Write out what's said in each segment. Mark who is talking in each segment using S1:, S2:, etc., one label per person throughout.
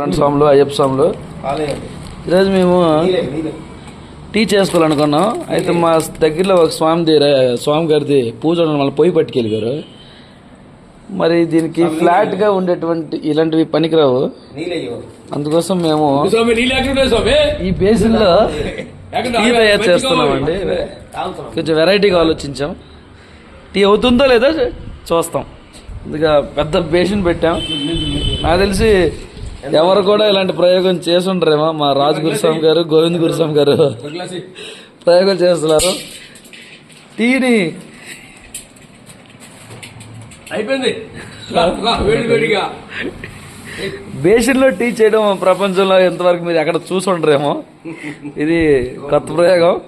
S1: రెండు స్వాములు అయ్యప్ప స్వాములు. ఈరోజు మేము టీ చేసుకోవాలనుకున్నాం. అయితే మా దగ్గరలో ఒక స్వామిది స్వామి గారిది పూజ ఉండడం వల్ల పొయ్యి పట్టుకెళ్ళారు మరి దీనికి ఫ్లాట్గా ఉండేటువంటి ఇలాంటివి పనికిరావు. అందుకోసం మేము ఈ బేసిన్లో టీ తయారు చేస్తున్నామండి. కొంచెం వెరైటీగా ఆలోచించాం. టీ అవుతుందో లేదో చూస్తాం. ఇక పెద్ద బేసిన్ పెట్టాం. నాకు తెలిసి ఎవరు కూడా ఇలాంటి ప్రయోగం చేసి ఉండరేమో మా రాజు గురుస్వామి గారు గోవింద్ గురుస్వామి గారు. ప్రయోగం చేస్తున్నారు. టీని
S2: అయిపోయింది. వేడిగా.
S1: బేసిన్లో టీ చేయడం ప్రపంచంలో ఎంతవరకు మీరు ఎక్కడ చూసి ఉండరేమో ఇది కొత్త ప్రయోగం.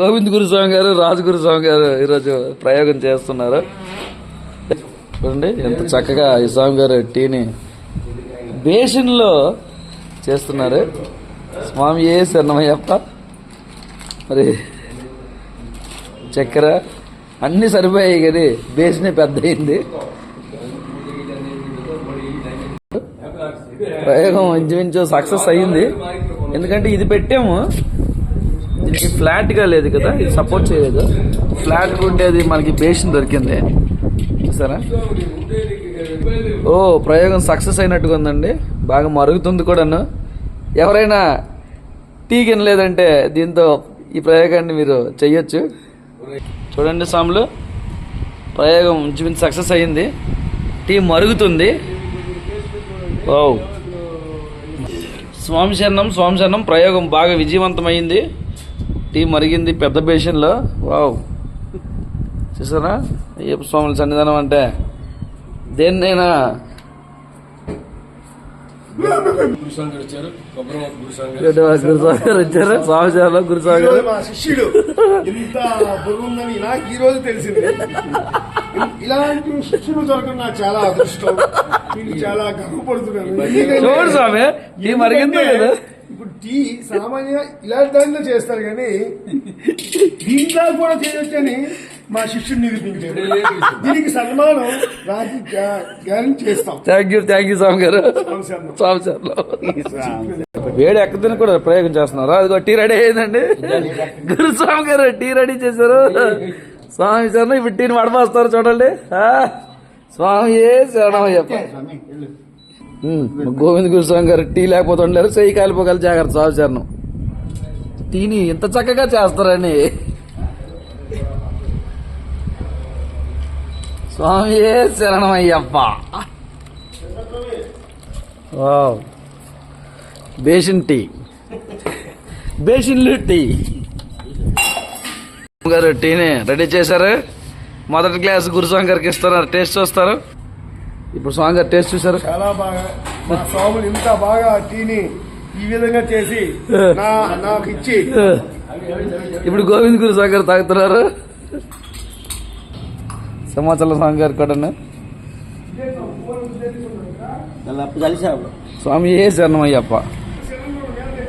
S1: గోవింద్ గురుస్వామి గారు రాజు గురుస్వామి గారు ఈరోజు ప్రయోగం చేస్తున్నారు. చూడండి ఎంత చక్కగా ఈ స్వామి గారు టీని బేసిన్లో చేస్తున్నారు. స్వామి ఏ శరణమయ్యప్ప? మరి చక్కెర అన్నీ సరిపోయాయి కానీ బేసినే పెద్ద అయింది ప్రయోగం ఇంచుమించు సక్సెస్ అయ్యింది. ఎందుకంటే ఇది పెట్టాము. దీనికి ఫ్లాట్గా లేదు కదా ఇది సపోర్ట్ చేయలేదు. ఫ్లాట్గా ఉండేది మనకి బేసిన్ దొరికింది. చూసారా? ఓ ప్రయోగం సక్సెస్ అయినట్టుగా ఉందండి. బాగా మరుగుతుంది కూడాను. ఎవరైనా టీ లేదంటే దీంతో ఈ ప్రయోగాన్ని మీరు చెయ్యొచ్చు. చూడండి సాములు ప్రయోగం ఇంచుమించు సక్సెస్ అయ్యింది టీ మరుగుతుంది. వావ్. స్వామి శరణం స్వామి శరణం ప్రయోగం బాగా విజయవంతమైంది. టీ మరిగింది పెద్ద బేషన్లో వావ్. చూసారా? అయ్యప్ప స్వాముల సన్నిధానం అంటే దేన్నైనా.
S2: గురుస్వామి గారు వచ్చారు
S1: స్వామి
S3: మా శిష్యుడు ఇంత బరువుందని నాకు ఈ రోజు తెలిసింది. ఇలాంటి శిష్యుడు దొరకడం నాకు చాలా అదృష్టం. నేను చాలా గర్వపడుతున్నాను
S1: చూడు స్వామి టీ మరిగిందో
S3: ఇప్పుడు టీ సామాన్యంగా ఇలాంటి దాంట్లో చేస్తారు కానీ దీంట్లో కూడా చేయొచ్చని మా శిష్యుడు నిరూపించాడు. దీనికి సన్మానం రాజు గ్యారెంటీ చేస్తాం.
S1: థ్యాంక్ యూ థ్యాంక్ యూ స్వామి గారు. స్వామి శరణం వేడి ఎక్కదని కూడా ప్రయోగం చేస్తున్నారు. అదిగో టీ రెడీ అయిందండి. గురుస్వామి గారు టీ రెడీ చేశారు. స్వామి శరణం ఇప్పుడు టీని వడపోస్తారు చూడండి. ఆ, స్వామి ఏ శరణం అయ్యప్ప ఉమ్, గోవింద్ గురుస్వామి గారు టీ లేకపోతే ఉండలేరు. చెయ్యి కాలిపోగల జాగ్రత్త స్వామి శరణం టీని ఇంత చక్కగా చేస్తారని. స్వామి ఏ శరణం Ayyappa wow. Basin tea. బేసిన్లు tea. గారు టీని రెడీ చేశారు. మొదటి గ్లాస్ గురుస్వామి గారికి ఇస్తున్నారు. టేస్ట్ చూస్తారు. ఇప్పుడు స్వామి గారు టేస్ట్ చూసారు
S3: చాలా బాగా మా స్వాములు ఇంత బాగా టీని ఈ విధంగా చేసి నాకు ఇచ్చి.
S1: ఇప్పుడు గోవింద్ గురుస్వామి గారు తాగుతున్నారు. సింహాచల స్వామి గారు కూడా స్వామి ఏ శరణమయ్యప్ప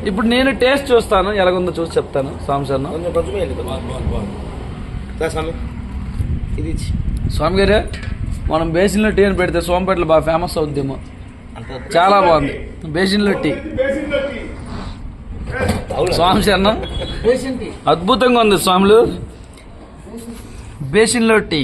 S1: ఇప్పుడు నేను టేస్ట్ చూస్తాను ఎలాగుందో చూసి చెప్తాను స్వామి శరణం.
S4: ఇది.
S1: స్వామి. గారు మనం బేసిన్లో టీ అని పెడితే సోంపేటలో బాగా ఫేమస్ అవుద్దేమో. చాలా బాగుంది. బేసిన్లో టీ. స్వామి శరణం. అద్భుతంగా ఉంది స్వాములు. బేసిన్లో టీ.